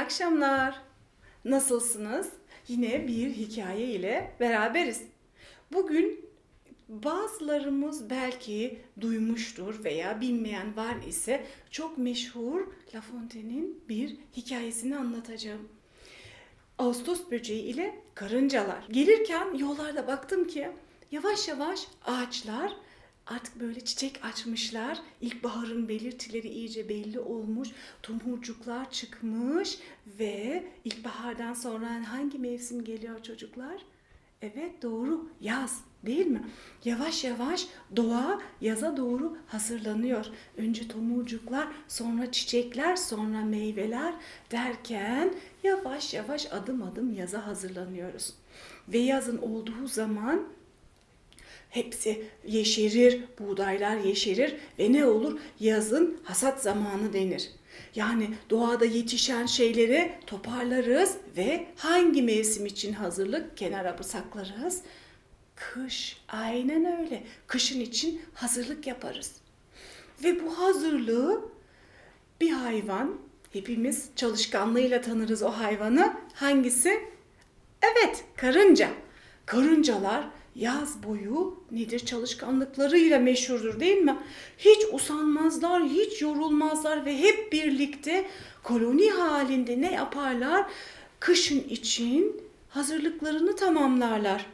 akşamlar. Nasılsınız? Yine bir hikaye ile beraberiz. Bugün bazılarımız belki duymuştur veya bilmeyen var ise çok meşhur La Fontaine'in bir hikayesini anlatacağım. Ağustos böceği ile karıncalar. Gelirken yollarda baktım ki yavaş yavaş ağaçlar artık böyle çiçek açmışlar. İlkbaharın belirtileri iyice belli olmuş. Tomurcuklar çıkmış ve ilkbahardan sonra hangi mevsim geliyor çocuklar? Evet doğru yaz değil mi? Yavaş yavaş doğa yaza doğru hazırlanıyor. Önce tomurcuklar, sonra çiçekler, sonra meyveler derken yavaş yavaş adım adım yaza hazırlanıyoruz. Ve yazın olduğu zaman hepsi yeşerir, buğdaylar yeşerir ve ne olur? Yazın hasat zamanı denir. Yani doğada yetişen şeyleri toparlarız ve hangi mevsim için hazırlık kenara saklarız? Kış, aynen öyle. Kışın için hazırlık yaparız. Ve bu hazırlığı bir hayvan, hepimiz çalışkanlığıyla tanırız o hayvanı. Hangisi? Evet, karınca. Karıncalar yaz boyu nedir çalışkanlıklarıyla meşhurdur değil mi? Hiç usanmazlar, hiç yorulmazlar ve hep birlikte koloni halinde ne yaparlar? Kışın için hazırlıklarını tamamlarlar.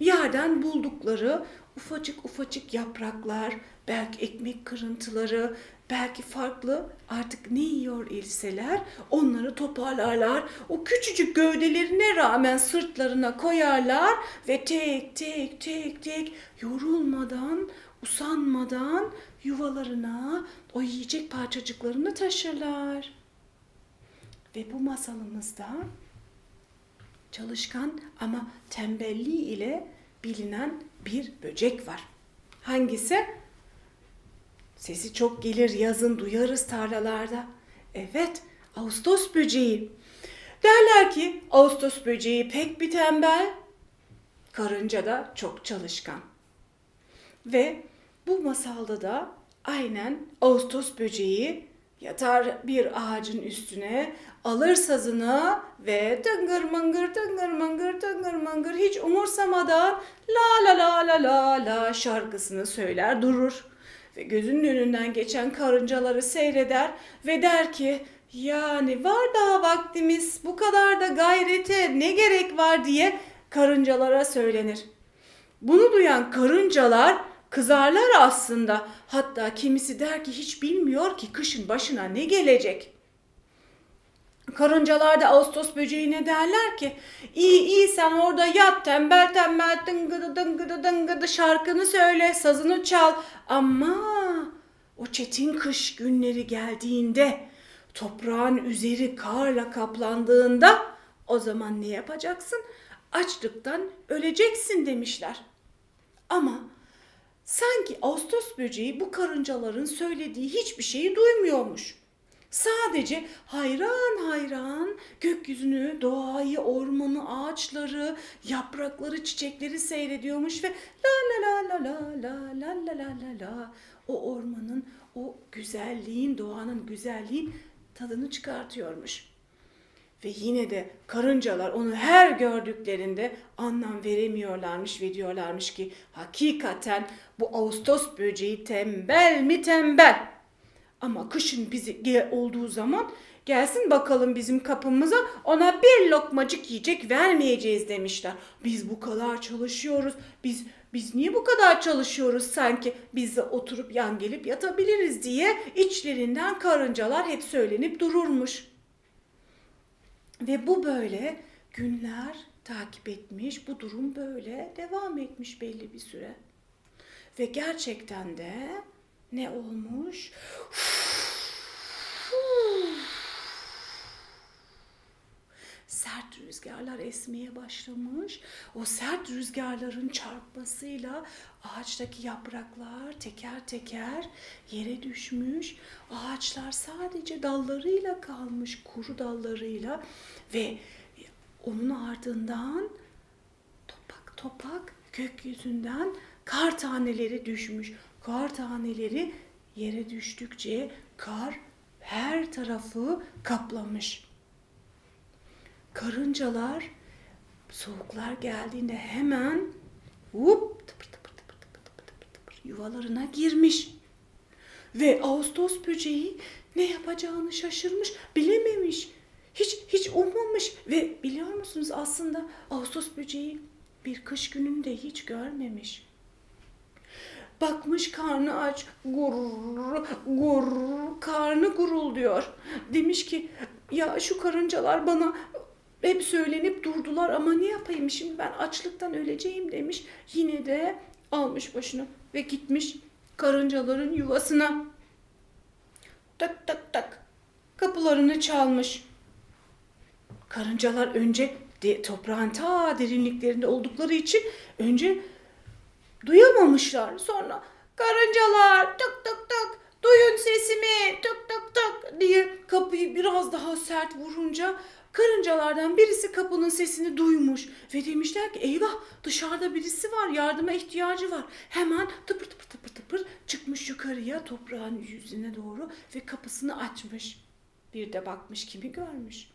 Yerden buldukları ufacık ufacık yapraklar, belki ekmek kırıntıları, belki farklı artık ne yiyor ilseler onları toparlarlar. O küçücük gövdelerine rağmen sırtlarına koyarlar ve tek tek tek tek yorulmadan, usanmadan yuvalarına o yiyecek parçacıklarını taşırlar. Ve bu masalımızda çalışkan ama tembelliği ile bilinen bir böcek var. Hangisi? Sesi çok gelir yazın duyarız tarlalarda. Evet, Ağustos böceği. Derler ki Ağustos böceği pek bir tembel, karınca da çok çalışkan. Ve bu masalda da aynen Ağustos böceği yatar bir ağacın üstüne, alır sazını ve tıngır mıngır tıngır mıngır tıngır mıngır hiç umursamadan la la la la la la şarkısını söyler durur. Ve gözünün önünden geçen karıncaları seyreder ve der ki yani var daha vaktimiz bu kadar da gayrete ne gerek var diye karıncalara söylenir. Bunu duyan karıncalar kızarlar aslında. Hatta kimisi der ki hiç bilmiyor ki kışın başına ne gelecek. Karıncalar da Ağustos böceğine derler ki iyi iyi sen orada yat tembel tembel dıngıdı dıngıdı dıngıdı şarkını söyle sazını çal ama o çetin kış günleri geldiğinde toprağın üzeri karla kaplandığında o zaman ne yapacaksın? Açlıktan öleceksin demişler. Ama sanki Ağustos böceği bu karıncaların söylediği hiçbir şeyi duymuyormuş. Sadece hayran hayran gökyüzünü, doğayı, ormanı, ağaçları, yaprakları, çiçekleri seyrediyormuş ve la la la la la la la la la la la o ormanın, o güzelliğin, doğanın güzelliğin tadını çıkartıyormuş. Ve yine de karıncalar onu her gördüklerinde anlam veremiyorlarmış ve diyorlarmış ki hakikaten bu Ağustos böceği tembel mi tembel. Ama kışın bizi olduğu zaman gelsin bakalım bizim kapımıza ona bir lokmacık yiyecek vermeyeceğiz demişler. Biz bu kadar çalışıyoruz. Biz biz niye bu kadar çalışıyoruz sanki biz de oturup yan gelip yatabiliriz diye içlerinden karıncalar hep söylenip dururmuş. Ve bu böyle günler takip etmiş, bu durum böyle devam etmiş belli bir süre. Ve gerçekten de ne olmuş? Sert rüzgarlar esmeye başlamış. O sert rüzgarların çarpmasıyla ağaçtaki yapraklar teker teker yere düşmüş. Ağaçlar sadece dallarıyla kalmış, kuru dallarıyla ve onun ardından topak topak gökyüzünden kar taneleri düşmüş. Kar taneleri yere düştükçe kar her tarafı kaplamış. Karıncalar soğuklar geldiğinde hemen hop tıpır tıpır tıpır tıpır tıpır tıpır tıpır yuvalarına girmiş. Ve Ağustos böceği ne yapacağını şaşırmış, bilememiş. Hiç hiç ummamış ve biliyor musunuz aslında Ağustos böceği bir kış gününü de hiç görmemiş. Bakmış karnı aç, gurur, gurur, karnı gurulduyor. Demiş ki ya şu karıncalar bana hep söylenip durdular ama ne yapayım şimdi ben açlıktan öleceğim demiş. Yine de almış başını ve gitmiş karıncaların yuvasına. Tak tak tak kapılarını çalmış. Karıncalar önce de, toprağın ta derinliklerinde oldukları için önce duyamamışlar. Sonra karıncalar tık tık tık duyun sesimi tık tık tık diye kapıyı biraz daha sert vurunca karıncalardan birisi kapının sesini duymuş ve demişler ki eyvah dışarıda birisi var yardıma ihtiyacı var. Hemen tıpır tıpır tıpır tıpır çıkmış yukarıya toprağın yüzüne doğru ve kapısını açmış. Bir de bakmış kimi görmüş.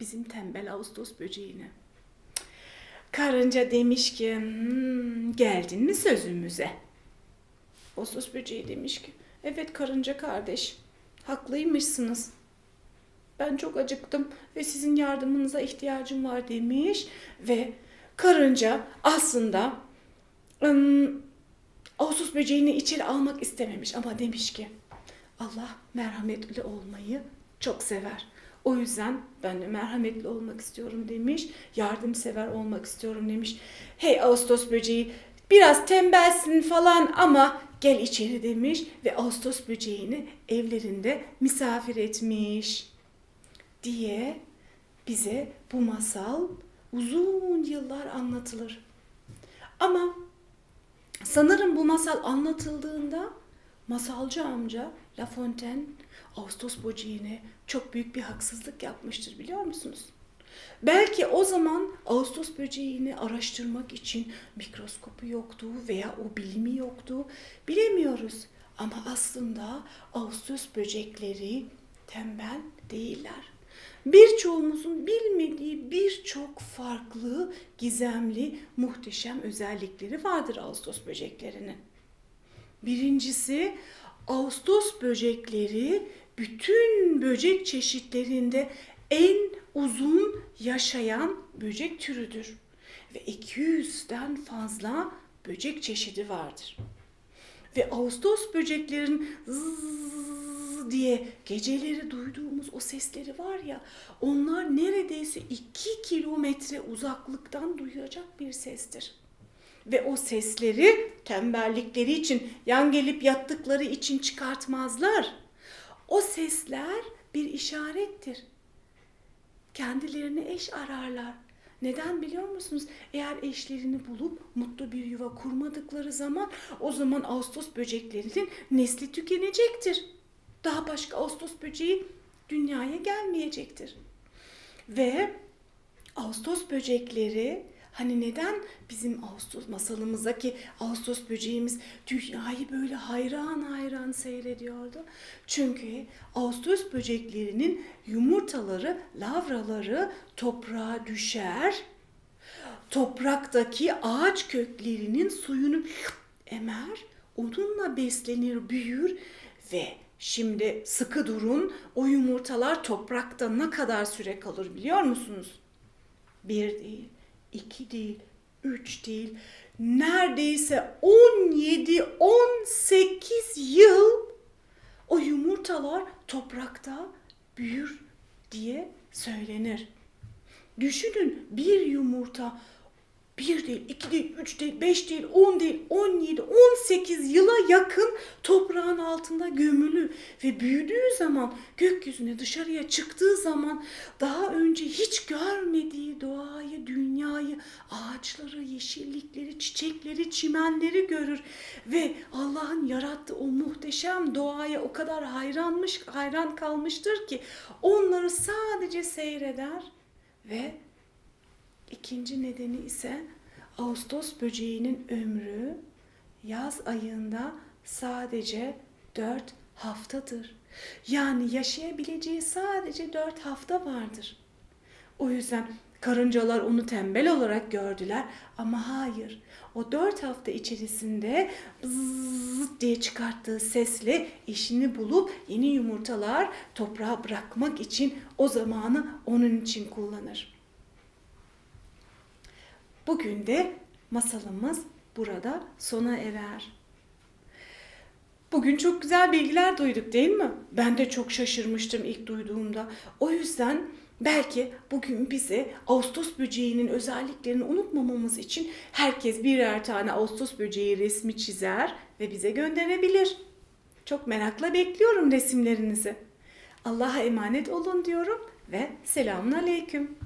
Bizim tembel Ağustos böceğini. Karınca demiş ki "Hmm, geldin mi sözümüze? Ağustos böceği demiş ki evet karınca kardeş haklıymışsınız. Ben çok acıktım ve sizin yardımınıza ihtiyacım var demiş ve karınca aslında ım, Ağustos böceğini içeri almak istememiş ama demiş ki Allah merhametli olmayı çok sever. O yüzden ben de merhametli olmak istiyorum demiş. Yardımsever olmak istiyorum demiş. Hey Ağustos böceği biraz tembelsin falan ama gel içeri demiş ve Ağustos böceğini evlerinde misafir etmiş diye bize bu masal uzun yıllar anlatılır. Ama sanırım bu masal anlatıldığında masalcı amca La Fontaine Ağustos böceğine çok büyük bir haksızlık yapmıştır biliyor musunuz? Belki o zaman Ağustos böceğini araştırmak için mikroskopu yoktu veya o bilimi yoktu. Bilemiyoruz. Ama aslında Ağustos böcekleri tembel değiller. Birçoğumuzun bilmediği birçok farklı, gizemli, muhteşem özellikleri vardır Ağustos böceklerinin. Birincisi Ağustos böcekleri bütün böcek çeşitlerinde en uzun yaşayan böcek türüdür. Ve 200'den fazla böcek çeşidi vardır. Ve Ağustos böceklerin zzzz diye geceleri duyduğumuz o sesleri var ya onlar neredeyse 2 kilometre uzaklıktan duyacak bir sestir. Ve o sesleri tembellikleri için, yan gelip yattıkları için çıkartmazlar. O sesler bir işarettir. Kendilerine eş ararlar. Neden biliyor musunuz? Eğer eşlerini bulup mutlu bir yuva kurmadıkları zaman o zaman Ağustos böceklerinin nesli tükenecektir. Daha başka Ağustos böceği dünyaya gelmeyecektir. Ve Ağustos böcekleri Hani neden bizim Ağustos masalımızdaki Ağustos böceğimiz dünyayı böyle hayran hayran seyrediyordu? Çünkü Ağustos böceklerinin yumurtaları, lavraları toprağa düşer. Topraktaki ağaç köklerinin suyunu emer, onunla beslenir, büyür ve şimdi sıkı durun o yumurtalar toprakta ne kadar süre kalır biliyor musunuz? Bir değil, iki değil, üç değil, neredeyse 17-18 yıl o yumurtalar toprakta büyür diye söylenir. Düşünün bir yumurta bir değil, iki değil, üç değil, beş değil, on değil, on yedi, on sekiz yıla yakın toprağın altında gömülü ve büyüdüğü zaman gökyüzüne dışarıya çıktığı zaman daha önce hiç görmediği doğayı, dünyayı, ağaçları, yeşillikleri, çiçekleri, çimenleri görür ve Allah'ın yarattığı o muhteşem doğaya o kadar hayranmış, hayran kalmıştır ki onları sadece seyreder ve İkinci nedeni ise Ağustos böceğinin ömrü yaz ayında sadece 4 haftadır. Yani yaşayabileceği sadece 4 hafta vardır. O yüzden karıncalar onu tembel olarak gördüler ama hayır. O dört hafta içerisinde bzzz diye çıkarttığı sesle işini bulup yeni yumurtalar toprağa bırakmak için o zamanı onun için kullanır. Bugün de masalımız burada sona erer. Bugün çok güzel bilgiler duyduk değil mi? Ben de çok şaşırmıştım ilk duyduğumda. O yüzden belki bugün bize Ağustos böceğinin özelliklerini unutmamamız için herkes birer tane Ağustos böceği resmi çizer ve bize gönderebilir. Çok merakla bekliyorum resimlerinizi. Allah'a emanet olun diyorum ve selamun aleyküm.